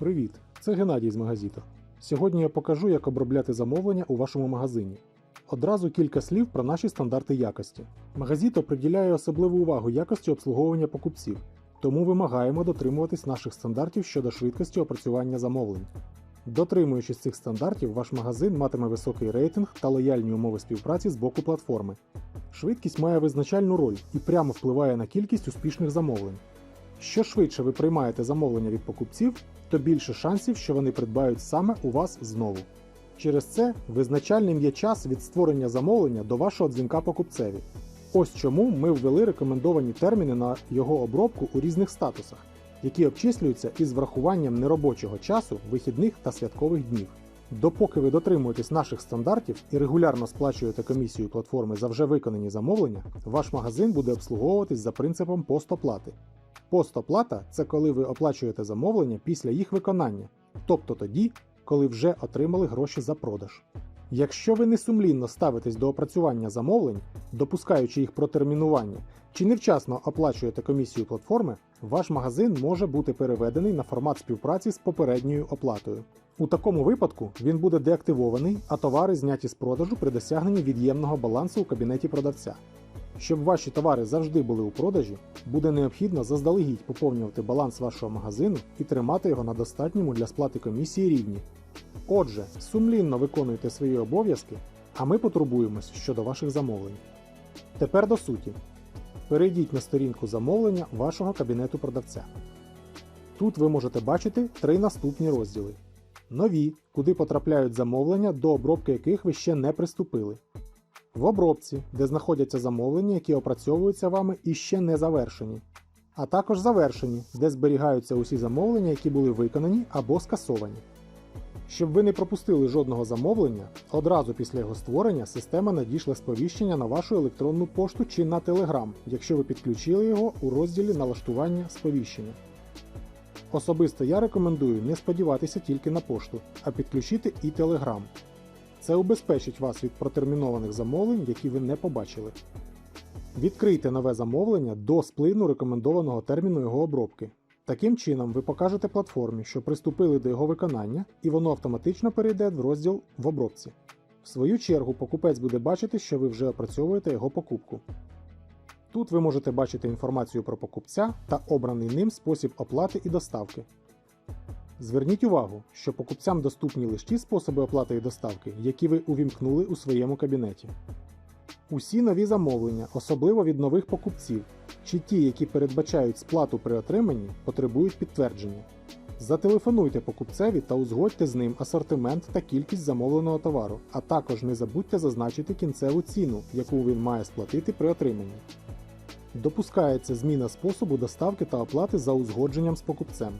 Привіт! Це Геннадій з Магазіто. Сьогодні я покажу, як обробляти замовлення у вашому магазині. Одразу кілька слів про наші стандарти якості. Магазіто приділяє особливу увагу якості обслуговування покупців, тому вимагаємо дотримуватись наших стандартів щодо швидкості опрацювання замовлень. Дотримуючись цих стандартів, ваш магазин матиме високий рейтинг та лояльні умови співпраці з боку платформи. Швидкість має визначальну роль і прямо впливає на кількість успішних замовлень. Що швидше ви приймаєте замовлення від покупців, то більше шансів, що вони придбають саме у вас знову. Через це визначальним є час від створення замовлення до вашого дзвінка покупцеві. Ось чому ми ввели рекомендовані терміни на його обробку у різних статусах, які обчислюються із врахуванням неробочого часу, вихідних та святкових днів. Допоки ви дотримуєтесь наших стандартів і регулярно сплачуєте комісію платформи за вже виконані замовлення, ваш магазин буде обслуговуватись за принципом постоплати. Постоплата це коли ви оплачуєте замовлення після їх виконання, тобто тоді, коли вже отримали гроші за продаж. Якщо ви несумлінно ставитесь до опрацювання замовлень, допускаючи їх протермінування, чи невчасно оплачуєте комісію платформи, ваш магазин може бути переведений на формат співпраці з попередньою оплатою. У такому випадку він буде деактивований, а товари зняті з продажу при досягненні від'ємного балансу у кабінеті продавця. Щоб ваші товари завжди були у продажі, буде необхідно заздалегідь поповнювати баланс вашого магазину і тримати його на достатньому для сплати комісії рівні. Отже, сумлінно виконуйте свої обов'язки, а ми потурбуємось щодо ваших замовлень. Тепер до суті. Перейдіть на сторінку замовлення вашого кабінету продавця. Тут ви можете бачити три наступні розділи: нові, куди потрапляють замовлення, до обробки яких ви ще не приступили. В обробці, де знаходяться замовлення, які опрацьовуються вами і ще не завершені, а також завершені, де зберігаються усі замовлення, які були виконані або скасовані. Щоб ви не пропустили жодного замовлення, одразу після його створення система надійшла сповіщення на вашу електронну пошту чи на Telegram, якщо ви підключили його у розділі налаштування сповіщення. Особисто я рекомендую не сподіватися тільки на пошту, а підключити і Telegram. Це убезпечить вас від протермінованих замовлень, які ви не побачили. Відкрийте нове замовлення до сплину рекомендованого терміну його обробки. Таким чином, ви покажете платформі, що приступили до його виконання, і воно автоматично перейде в розділ в обробці. В свою чергу, покупець буде бачити, що ви вже опрацьовуєте його покупку. Тут ви можете бачити інформацію про покупця та обраний ним спосіб оплати і доставки. Зверніть увагу, що покупцям доступні лише ті способи оплати і доставки, які ви увімкнули у своєму кабінеті. Усі нові замовлення, особливо від нових покупців, чи ті, які передбачають сплату при отриманні, потребують підтвердження. Зателефонуйте покупцеві та узгодьте з ним асортимент та кількість замовленого товару, а також не забудьте зазначити кінцеву ціну, яку він має сплатити при отриманні. Допускається зміна способу доставки та оплати за узгодженням з покупцем.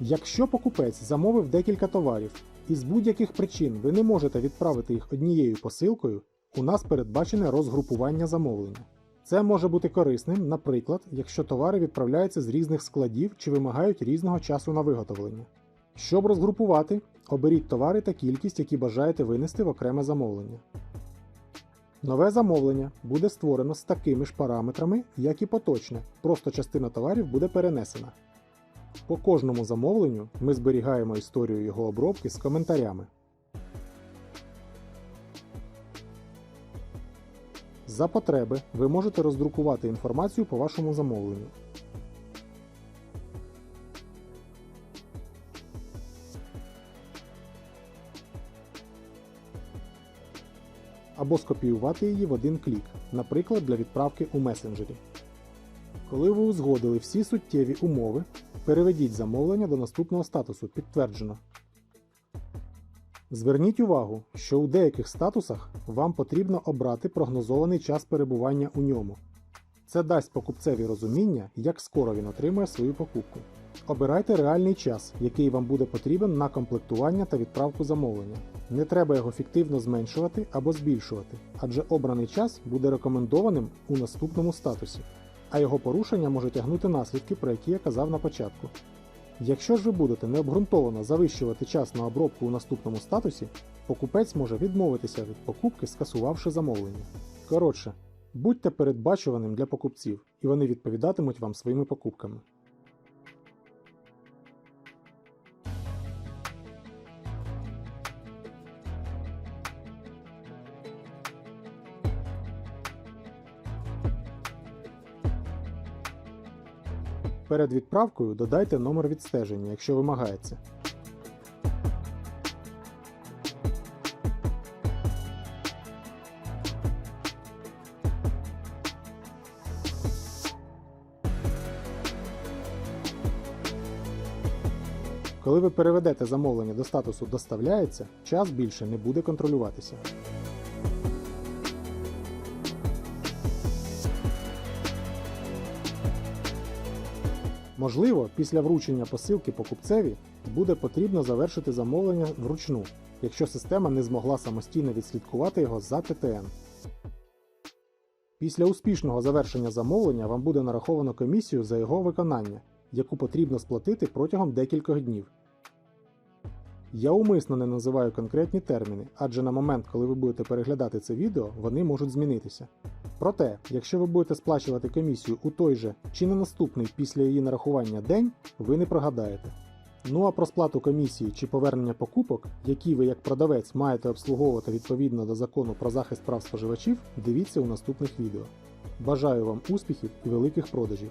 Якщо покупець замовив декілька товарів і з будь-яких причин ви не можете відправити їх однією посилкою, у нас передбачене розгрупування замовлення. Це може бути корисним, наприклад, якщо товари відправляються з різних складів чи вимагають різного часу на виготовлення. Щоб розгрупувати, оберіть товари та кількість, які бажаєте винести в окреме замовлення. Нове замовлення буде створено з такими ж параметрами, як і поточне, просто частина товарів буде перенесена. По кожному замовленню ми зберігаємо історію його обробки з коментарями. За потреби ви можете роздрукувати інформацію по вашому замовленню. Або скопіювати її в один клік, наприклад, для відправки у месенджері. Коли ви узгодили всі суттєві умови, переведіть замовлення до наступного статусу Підтверджено. Зверніть увагу, що у деяких статусах вам потрібно обрати прогнозований час перебування у ньому. Це дасть покупцеві розуміння, як скоро він отримує свою покупку. Обирайте реальний час, який вам буде потрібен на комплектування та відправку замовлення. Не треба його фіктивно зменшувати або збільшувати, адже обраний час буде рекомендованим у наступному статусі, а його порушення може тягнути наслідки, про які я казав на початку. Якщо ж ви будете необґрунтовано завищувати час на обробку у наступному статусі, покупець може відмовитися від покупки, скасувавши замовлення. Коротше, будьте передбачуваним для покупців, і вони відповідатимуть вам своїми покупками. Перед відправкою додайте номер відстеження, якщо вимагається. Коли ви переведете замовлення до статусу доставляється, час більше не буде контролюватися. Можливо, після вручення посилки покупцеві буде потрібно завершити замовлення вручну, якщо система не змогла самостійно відслідкувати його за ТТН. Після успішного завершення замовлення вам буде нараховано комісію за його виконання, яку потрібно сплатити протягом декількох днів. Я умисно не називаю конкретні терміни, адже на момент, коли ви будете переглядати це відео, вони можуть змінитися. Проте, якщо ви будете сплачувати комісію у той же чи на наступний після її нарахування день, ви не прогадаєте. Ну а про сплату комісії чи повернення покупок, які ви як продавець маєте обслуговувати відповідно до закону про захист прав споживачів, дивіться у наступних відео. Бажаю вам успіхів і великих продажів!